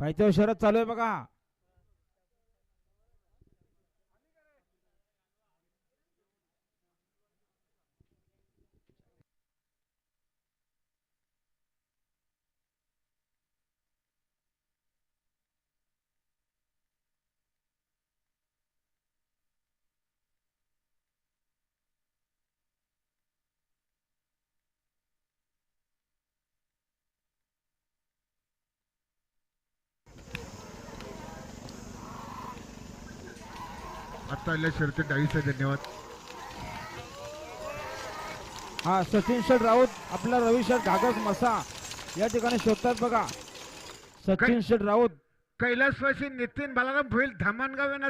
पायथ्यावर शरद चालू आहे बघा. आता आलेल्या शर्ती डावीचा धन्यवाद. हा सचिन शेठ राऊत आपला रवी शेठ घागस मसा. या ठिकाणी शोधतात बघा. सचिन शेठ राऊत. कैलासवासी नितीन बालाराम भोईल धामणगाव यांना